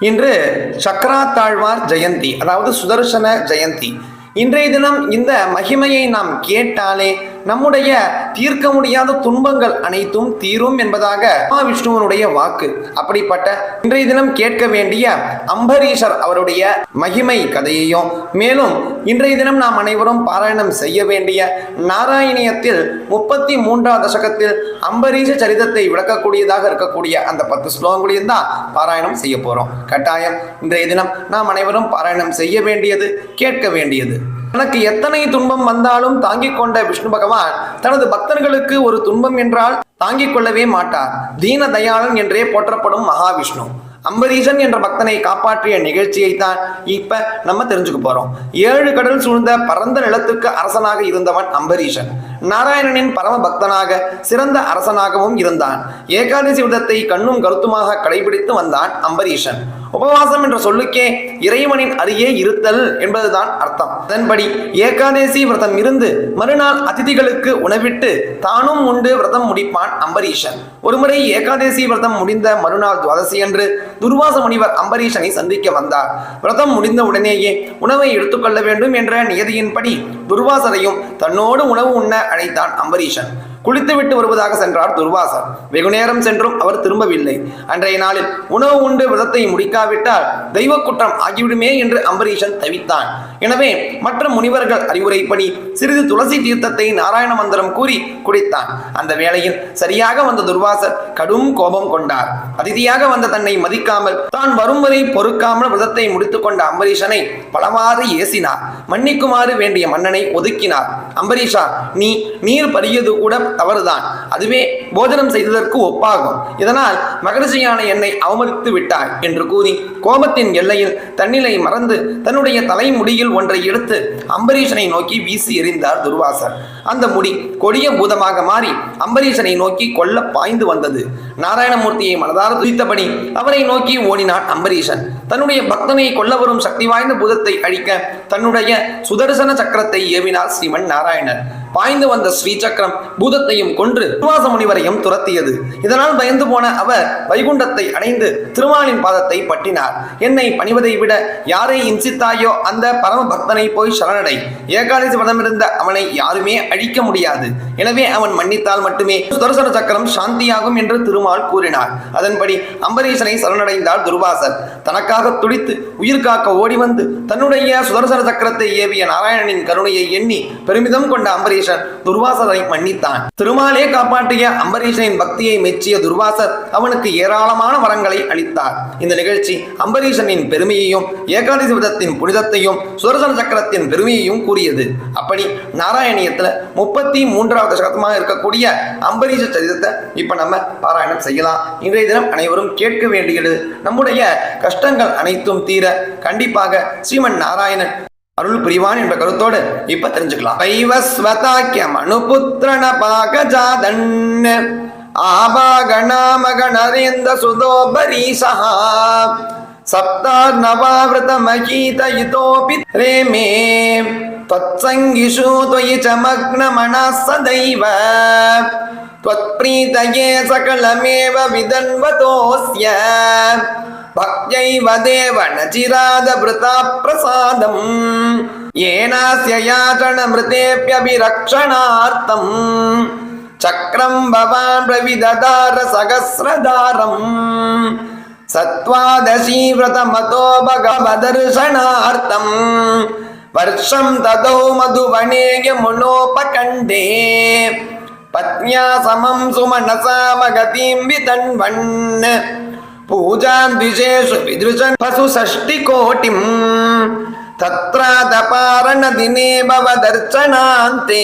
இன்று சக்கராத்தாழ்வார் ஜெயந்தி அதாவது சுதர்சன ஜெயந்தி. இன்றைய தினம் இந்த மகிமையை நாம் கேட்டாலே நம்முடைய தீர்க்க முடியாத துன்பங்கள் அனைத்தும் தீரும் என்பதாக மகாவிஷ்ணுவனுடைய வாக்கு. அப்படிப்பட்ட இன்றைய தினம் கேட்க வேண்டிய அம்பரீஷர் அவருடைய மகிமை கதையையும் மேலும் இன்றைய தினம் நாம் அனைவரும் பாராயணம் செய்ய வேண்டிய நாராயணியத்தில் முப்பத்தி மூன்றாம் தசகத்தில் அம்பரீஷ சரிதத்தை விளக்கக்கூடியதாக இருக்கக்கூடிய அந்த பத்து ஸ்லோகங்களையும் தான் பாராயணம் செய்ய போறோம். கட்டாயம் இன்றைய தினம் நாம் அனைவரும் பாராயணம் செய்ய வேண்டியது கேட்க வேண்டியது. தனக்கு எத்தனை துன்பம் வந்தாலும் தாங்கிக் கொண்ட விஷ்ணு பகவான் தனது பக்தர்களுக்கு ஒரு துன்பம் என்றால் தாங்கிக் கொள்ளவே மாட்டார். தீன தயாளன் என்றே போற்றப்படும் மகாவிஷ்ணு. அம்பரீஷன் என்ற பக்தனை காப்பாற்றிய நிகழ்ச்சியை தான் இப்ப நம்ம தெரிஞ்சுக்க போறோம். ஏழு கடல் சூழ்ந்த பரந்த நிலத்துக்கு அரசனாக இருந்தவன் அம்பரீஷன் நாராயணனின் பரம பக்தனாக சிறந்த அரசனாகவும் இருந்தான். ஏகாதசி விரதத்தை கண்ணும் கருத்துமாக கடைபிடித்து வந்தான் அம்பரீஷன். உபவாசம் என்ற சொல்லுக்கே இறைவனின் அருகே இருத்தல் என்பதுதான் அர்த்தம். அதன்படி ஏகாதேசி விரதம் இருந்து மறுநாள் அதிதிகளுக்கு உணவிட்டு தானும் உண்டு விரதம் முடிப்பான் அம்பரீஷன். ஒருமுறை ஏகாதேசி விரதம் முடிந்த மறுநாள் துவாதசி அன்று துர்வாச முனிவர் அம்பரீஷனை சந்திக்க வந்தார். விரதம் முடிந்த உடனேயே உணவை எடுத்துக்கொள்ள வேண்டும் என்ற நியதியின்படி துர்வாசரையும் தன்னோடு உணவு உண்ண அழைத்தான் அம்பரீஷன். குளித்துவிட்டு வருவதாக சென்றார் துர்வாசர். வெகுநேரம் சென்றும் அவர் திரும்பவில்லை. அன்றைய நாளில் உணவு உண்டு விரதத்தை முடிக்காவிட்டால் தெய்வ குற்றம் ஆகிவிடுமே என்று அம்பரீஷன் தவித்தான். எனவே மற்ற முனிவர்கள் அறிவுரைப்படி சிறிது துளசி தீர்த்தத்தை நாராயண மந்திரம் கூறி குடித்தான். அந்த வேளையில் சரியாக வந்த துர்வாசர் கடும் கோபம் கொண்டார். அதிதியாக வந்த தன்னை மதிக்காமல் தான் வரும் வரை பொறுக்காமல் விரதத்தை முடித்துக் கொண்ட அம்பரீஷனை பலவாறு ஏசினார். மன்னிக்குமாறு வேண்டிய மன்னனை ஒதுக்கினார். அம்பரீஷா நீ நீர் பருகியது கூட தவறுதான். அதுவே போஜனம் செய்ததற்கு ஒப்பாகும். இதனால் மகரிஷியான என்னை அவமதித்து விட்டாய் என்று கூறி கோபத்தின் எல்லையில் தன்னிலை மறந்து தன்னுடைய தலைமுடியில் ஒன்றை எடுத்து அம்பரீஷனை நோக்கி வீசி எறிந்தார் துர்வாசர். அந்த முடி கொடிய பூதமாக மாறி அம்பரீஷனை நோக்கி கொல்ல பாய்ந்து வந்தது. நாராயணமூர்த்தியை மனதார துதித்தபடி அவரை நோக்கி ஓடினான் அம்பரீஷன். தன்னுடைய பக்தனை கொல்ல வரும் சக்தி வாய்ந்த பூதத்தை அழிக்க தன்னுடைய சுதர்சன சக்கரத்தை ஏவினார் ஸ்ரீமன் நாராயணன் பாய்ந்து வந்த ஸ்ரீசக்கரம் பூதத்தையும் கொன்று திருவாச முனிவரையும் துரத்தியது. இதனால் பயந்து போன அவர் வைகுண்டத்தை அடைந்து திருமாலின் பாதத்தை பட்டினார். என்னை பணிவதை விட யாரை இன்சித்தாயோ அந்த பரம பக்தனை போய் சரணடை. ஏகாதசி விரதமிருந்த அவனை யாருமே அழிக்க முடியாது. எனவே அவன் மன்னித்தால் மட்டுமே சுதர்சன சக்கரம் சாந்தியாகும் என்று திருமால் கூறினார். அதன்படி அம்பரீஷனை சரணடைந்தார் துர்வாசர். தனக்காக துடித்து உயிர் காக்க ஓடி வந்து தன்னுடைய சுதர்சன சக்கரத்தை ஏவிய நாராயணனின் கருணையை எண்ணி பெருமிதம் கொண்ட அம்பரீஷன் துர்வாசரை மன்னித்தான். திருமாலே காப்பாற்றிய அம்பரீஷனின் பக்தியை மெச்சிய துர்வாசர் அவனுக்கு ஏராளமான வரங்களை அளித்தார். இந்த நிகழ்ச்சி அம்பரீஷனின் பெருமையையும் ஏகாதசி விதத்தின் புனிதத்தையும் சுரசன சக்கரத்தின் பெருமையையும் கூறியது. அப்படி நாராயணியத்துல முப்பத்தி மூன்றாவது சதமாக இருக்கக்கூடிய அம்பரீஷ சரிதத்தை இப்ப நம்ம பாராயணம் செய்யலாம். இன்றைய தினம் அனைவரும் கேட்க வேண்டியது நம்முடைய கஷ்டங்கள் அனைத்தும் தீர கண்டிப்பாக ஸ்ரீமன் நாராயணன் அருள் புரிவான் என்ற கருத்தோடு இப்ப தெரிஞ்சுக்கலாம் ஐவஸ்வதாக்கியம் அனுபுத்திரன பாகஜாதன் ஆபாகணாமகணரேந்த சுதோபரீசா சப்தார்ணவாவிரத மகீத இதோபி ரேமே त्वत्सङ्गिषु त्वयि च मग्नमनः सदैव त्वत्प्रीतये सकलमेव विदन्वतोऽस्य பக்யைவ தேவ நச்சிராத விருதா பிரசாதம் ஏனாஸ்ய யாச்சன மிருதேப்யபிரக்ஷணார்த்தம் சக்கரம் பவான் பிரவிததார சகசிரதாரம் சத்வாதசி விரதமதோ பகவதர்ஷனார்த்தம் வருஷம் ததோ மதுவனேய முனோபகண்டே பத்யா சமம் சுமனசாமகதீம் விதன்வன் पूजां द्विषेषु विदृशन् पशुषष्टिकोटिम् तत्रादपारणदिने भवदर्चनान्ते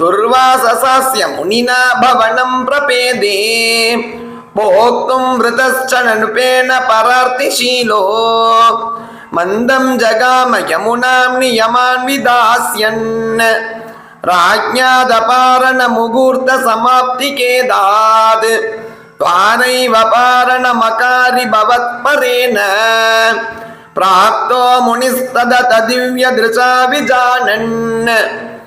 दुर्वाससास्य मुनिना भवनं प्रपेदे भोक्तुं मृतश्चननुपेन परार्तिशीलो मन्दं जगाम यमुनां नियमान् विदास्यन् राज्ञादपारणमुहूर्तसमाप्तिकेदात् त्वानैव पारणमकारिभवत्परेण प्राप्तो मुनिस्तदत दिव्यदृशा विजानन्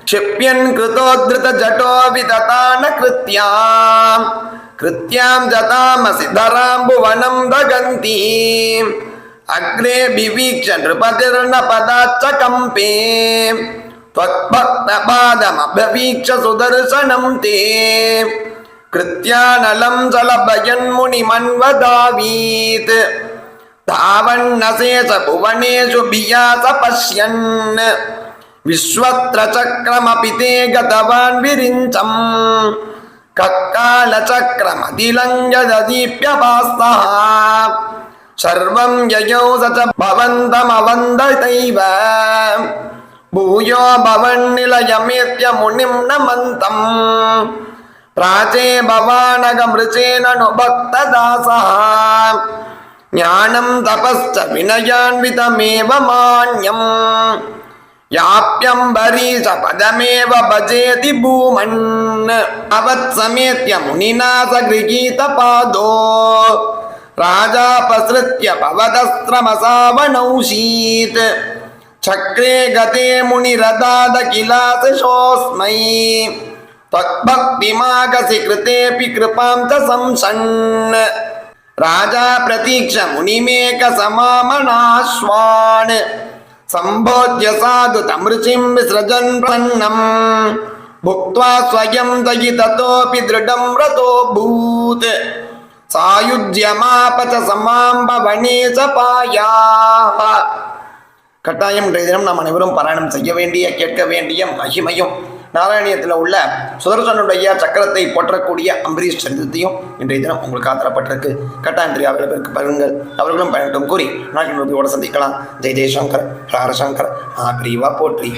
क्षिप्यन् कृतोद्धृतजटो वितता न कृत्यां कृत्यां जतामसि धराम्बुवनं दगन्ती अग्रे बिवीक्ष नृपतिर्नपदाच्च कम्पे त्वक्भक्तपादमभवीक्ष सुदर्शनं ते கிருத்தியானலம் சலபயன் முனி மன்வதாவீத் தாவன்னசேஷ புவனேஷு பியாச பஷ்யன் விஸ்வத்ரச்சக்கரமபி தே கதவான் விரிஞ்சம் கக்காலச்சக்கரமதிலஞ்சதீப்யபாஸ்தா சர்வம் யயோ ச பவந்தமவந்ததைவ பூயோ பவன் நிலயமேத்ய முனிம் நமந்தம் ராஜே பவானகமிருச்சேனுபக்ததாசா ஞானம் தபஸ்ச வினயான்விதமேவ மான்யம் யாப்யம்பரீஷ பதமேவ பஜேதி பூமன் அவத் சமேத்ய முனிநாச கிரகீத பாதோ ராஜா பசிருத்ய பவதஸ்திரமசாவணௌஷீத் சக்ரே கதே முனிரதாத கிலாச சோஸ்மை त्वद्भक्तिमागसि कृतेऽपि कृपां च संसन् राजा प्रतीक्ष मुनिमेकसमामनाश्वान् सम्भोज्य साधु तमृचिं विसृजन् प्रन्नम् भुक्त्वा स्वयं दयि ततोऽपि दृढं रतोऽभूत् सायुज्यमाप च समाम्बवने च पायाः கட்டாயம் இன்றைய தினம் நாம் அனைவரும் பாராயணம் செய்ய வேண்டிய கேட்க வேண்டிய மகிமையும் நாராயணியத்தில் உள்ள சுதர்சனுடைய சக்கரத்தை போற்றக்கூடிய அம்பரீஷ் சரித்திரத்தையும் இன்றைய தினம் உங்களுக்கு ஆதரப்பட்டிருக்கு. கட்டாயம் அவர்களுக்கு பருங்கள். அவர்களும் பயணட்டும் கூறி நாட்டின் ரூபியோடு சந்திக்கலாம். ஜெய் ஜெய்சங்கர் ஹரஹர சங்கர். பிரிவா போற்றி.